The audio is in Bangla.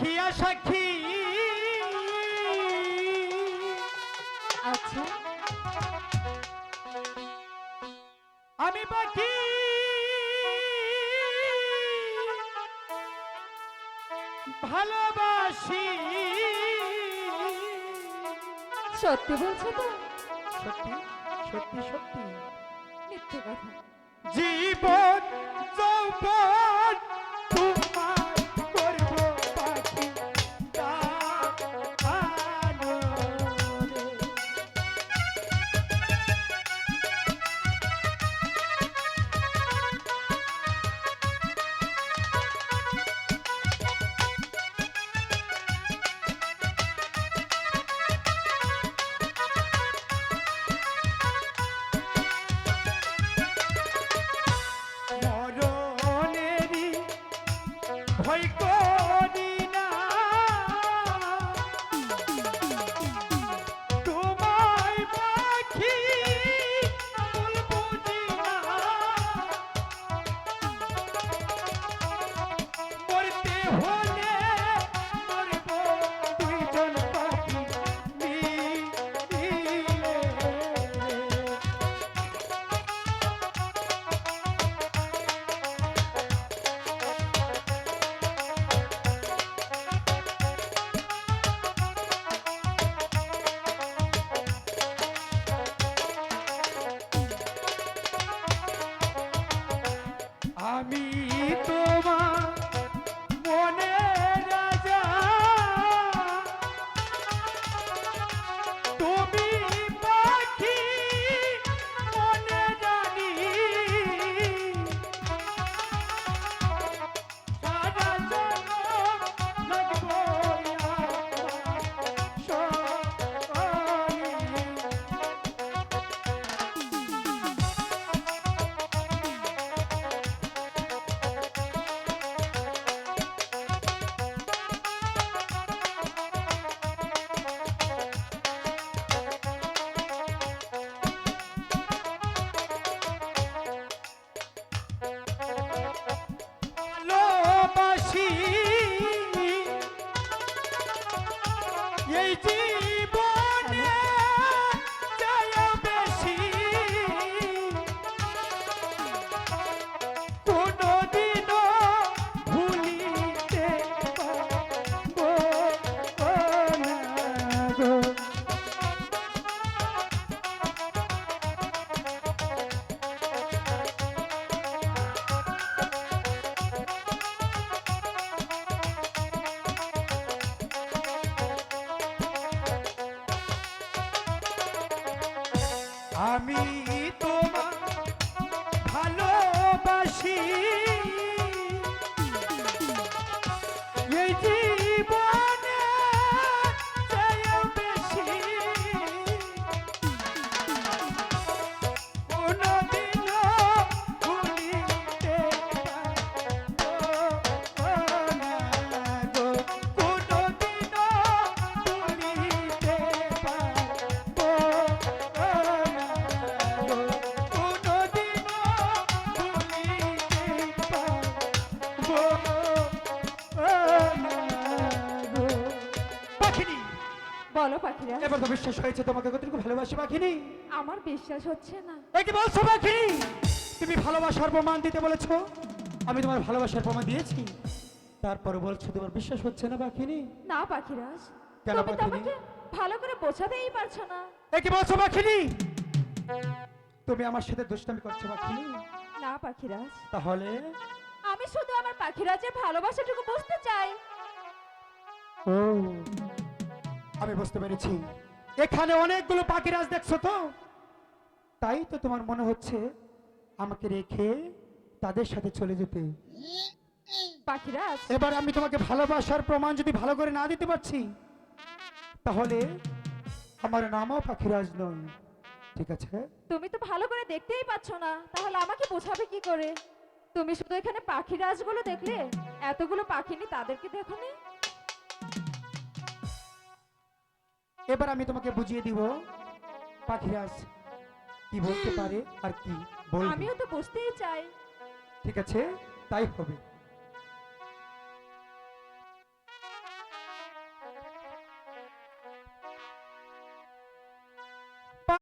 সাক্ষী। আচ্ছা। আমি পাখি। ভালোবাসি। সত্যি বলছো তো? সত্যি? সত্যি সত্যি। মিথ্যে কথা। জীবন যৌবন ভয় করি না। তোমায় পাখি বুঝি না। মরতে হলে আমি তোমার আমি তোমার ভালোবাসি। বলো পাখিরা। এবার তো বিশ্বাস হয়েছে তোমাকে কতটুকু ভালোবাসি পাখিনি। আমার বিশ্বাস হচ্ছে না। এ কি বলছো পাখিনি? তুমি ভালোবাসার প্রমাণ দিতে বলেছ? আমি তোমার ভালোবাসার প্রমাণ দিয়েছি। তারপরে বলছো তোমার বিশ্বাস হচ্ছে না পাখিনি? না পাখিরাজ কেন তুমি তো পাখিনি? আমাকে ভালো করে বোঝাতেই পারছ না। এ কি বলছো পাখিনি? তুমি আমার সাথে দুষ্টামি করছ পাখিনি? না পাখিরাজ তাহলে? আমি শুধু আমার পাখিরাজের ভালোবাসাটুকু বুঝতে চাই। ও। আমি বুঝতে পেরেছি। এখানে অনেকগুলো পাখিরাজ দেখছ তো? তাই তো তোমার মনে হচ্ছে আমাকে রেখে তাদের সাথে চলে যেতে। পাখিরাজ এবার আমি তোমাকে ভালোবাসার প্রমাণ যদি ভালো করে না দিতে পারছি তাহলে আমার নামও পাখিরাজ নয়। ঠিক আছে? তুমি তো ভালো করে দেখতেই পাচ্ছ না। তাহলে আমাকে বোঝাবে কি করে? তুমি শুধু এখানে পাখি রাজগুলো দেখলে? এতগুলো পাখি নি তাদেরকে দেখো নি এবার আমি তোমাকে বুঝিয়ে দিব পাখিরাজ কি বলতে পারে আর কি বলবে। আমিও তো বুঝতেই চাই। ঠিক আছে তাই হবে।